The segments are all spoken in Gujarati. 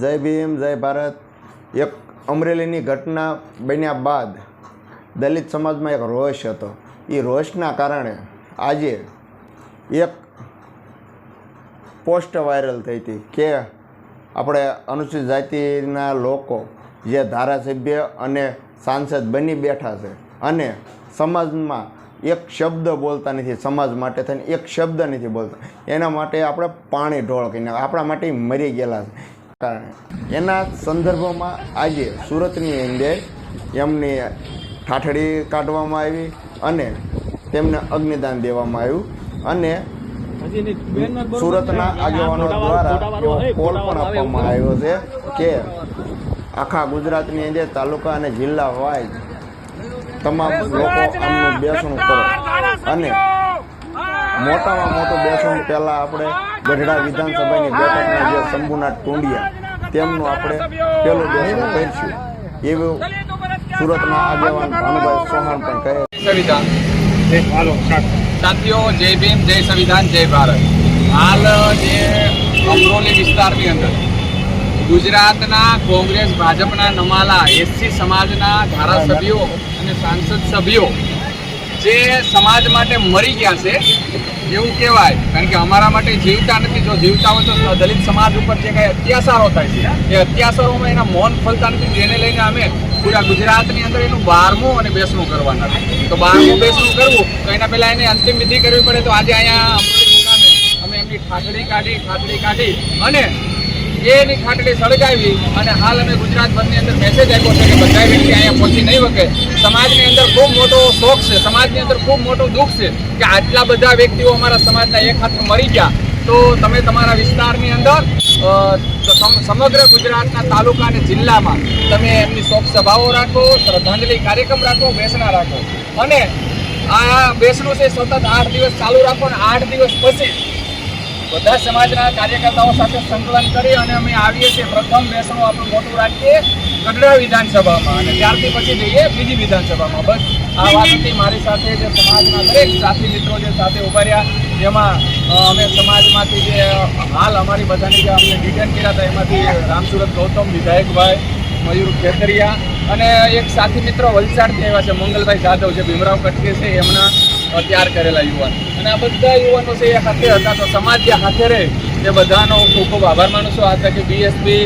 જય ભીમ, જય ભારત. એક અમરેલીની ઘટના બન્યા બાદ દલિત સમાજમાં એક રોષ હતો. એ રોષના કારણે આજે એક પોસ્ટ વાયરલ થઈ હતી કે આપણે અનુસૂચિત જાતિના લોકો જે ધારાસભ્ય અને સાંસદ બની બેઠા છે અને સમાજમાં એક શબ્દ બોલતા નથી, સમાજ માટે થઈને એક શબ્દ નથી બોલતા. એના માટે આપણે પાણી ઢોળ કરીને આપણા માટે મરી ગયેલા છે. કારણે. એના સંદર્ભમાં આજે સુરતની અંદર એમની ઠાઠડી કાઢવામાં આવી અને તેમને અગ્નિદાન દેવામાં આવ્યું અને સુરતના આગેવાનો દ્વારા કોલ પણ આપવામાં આવ્યો છે કે આખા ગુજરાતની અંદર તાલુકા અને જિલ્લા વાઇઝ તમામ લોકો આમનું બેસણું કરો અને મોટામાં મોટો બેસણું પહેલાં આપણે ગઢડા વિધાનસભાની બેઠકના જે શંભુનાથ ટુંડિયા, તેમનું આપણે પહેલું બેસણું કરીશું એવું સુરતના આગેવાન ભાનુભાઈ ચૌહાણ પણ કહે સંવિધાન. સાથીઓ, જય ભીમ, જય સંવિધાન, જય ભારત. હાલ જે અમરોલી વિસ્તારની અંદર ગુજરાતના કોંગ્રેસ, ભાજપના નમાલા એસસી સમાજના ધારાસભ્યો અને સાંસદ સભ્યો જે સમાજ માટે મરી ગયા છે, એવું કહેવાય. કારણ કે અમારા માટે જીવતા નથી. જો જીવતા હોય તો દલિત સમાજ ઉપર જે કાંઈ અત્યાચારો થાય છે, એ અત્યાચારોમાં એના મૌન ફલતા નથી. જેને લઈને અમે પૂરા ગુજરાતની અંદર એનું બારમું અને બેસણું કરવાના છે. તો બારમું બેસણું કરવું, તો એના પહેલાં એને અંતિમ વિધિ કરવી પડે. તો આજે અહીંયા અમે એમની ઠાકડી કાઢી ઠાકડી કાઢી અને એની ખાટડી સળગાવી અને હાલ અમે ગુજરાતભરની અંદર મેસેજ આપ્યો છે કે બધા વ્યક્તિ અહીંયા પહોંચી નહીં શકે સમાજની અંદર ખૂબ મોટો શોખ છે. સમાજની અંદર ખૂબ મોટું દુઃખ છે કે આટલા બધા વ્યક્તિઓ અમારા સમાજના એક હાથ મરી ગયા. તો તમે તમારા વિસ્તારની અંદર સમ- સમગ્ર ગુજરાતના તાલુકા અને જિલ્લામાં તમે એમની શોક સભાઓ રાખો, શ્રદ્ધાંજલિ કાર્યક્રમ રાખો બેસણા રાખો. અને આ બેસણું છે, સતત આઠ દિવસ ચાલુ રાખો અને આઠ દિવસ પછી બધા સમાજના કાર્યકર્તાઓ સાથે સંકલન કરી અને અમે આવીએ છીએ. પ્રથમ બેસણું આપણું મોટું રાખીએ ગઢડા વિધાનસભામાં અને ત્યારથી પછી જઈએ બીજી વિધાનસભામાં. બસ આ વાત મારી સાથે જે સમાજના દરેક સાથી મિત્રો જે સાથે ઊભા રહ્યા, જેમાં અમે સમાજમાંથી જે હાલ અમારી બધાની જે અમને ડિટેન કર્યા હતા, એમાંથી રામસુરત ગૌતમ, વિધાયકભાઈ, મયુર ખેતરિયા અને એક સાથી મિત્રો વલસાડથી આવ્યા છે, મંગલભાઈ જાદવ જે ભીમરાવ કટકે છે, એમના તૈયાર કરેલા યુવાન. અને આ બધા યુવાનો છે એ હાથે હતા તો સમાજ જે હાથે રહે તે બધાનો ખૂબ ખૂબ આભાર માનું છું. આ તકે બીએસપી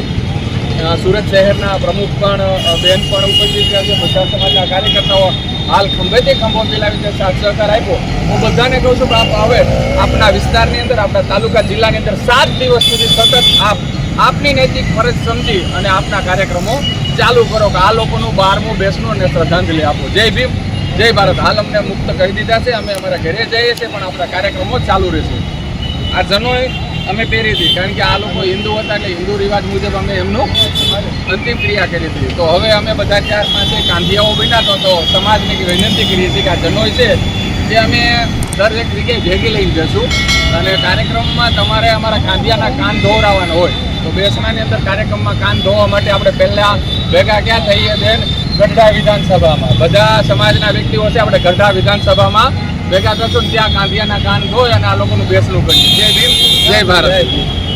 સુરત શહેરના પ્રમુખ પણ બેન પણ ઉપસ્થિત રહ્યા છે. બધા સમાજના કાર્યકર્તાઓ હાલ ખંભેથી ખંભો મિલાવી છે. સાથ સહકાર આપ્યો. હું બધાને કહું છું કે આપ હવે આપણા વિસ્તારની અંદર આપણા તાલુકા જિલ્લાની અંદર સાત દિવસ સુધી સતત આપ, આપની નૈતિક ફરજ સમજી અને આપના કાર્યક્રમો ચાલુ કરો. કે આ લોકોનું બારમું બેસનું અને શ્રદ્ધાંજલિ આપો. જય ભીમ. જય ભારત. હાલ અમને મુક્ત કહી દીધા છે. અમે અમારા ઘરે જઈએ છીએ, પણ આપણા કાર્યક્રમો ચાલુ રહેશે. આ જનોએ અમે પહેરી હતી, કારણ કે આ લોકો હિન્દુ હતા એટલે હિન્દુ રિવાજ મુજબ અમે એમનું અંતિમ ક્રિયા કરી હતી. તો હવે અમે બધા ચાર પાસે કાંધિયાઓ બન્યા તો સમાજને એક વિનંતી કરી હતી કે આ જનોય છે, તે અમે દરેક જગ્યાએ ભેગી લઈને જશું. અને કાર્યક્રમમાં તમારે અમારા કાંધિયાના કાન ધોવરાવાના હોય. તો બેસણાની અંદર કાર્યક્રમમાં કાન ધોવા માટે આપણે પહેલાં ભેગા ક્યાં થઈએ બેન? ગઢડા વિધાનસભામાં. બધા સમાજના વ્યક્તિઓ છે, આપણે ગઢડા વિધાનસભામાં ભેગા થશું ત્યાં કાંધિયાના કાન ધોઈ અને આ લોકોનું બેસણું કરીએ જય ભીમ, જય ભારત.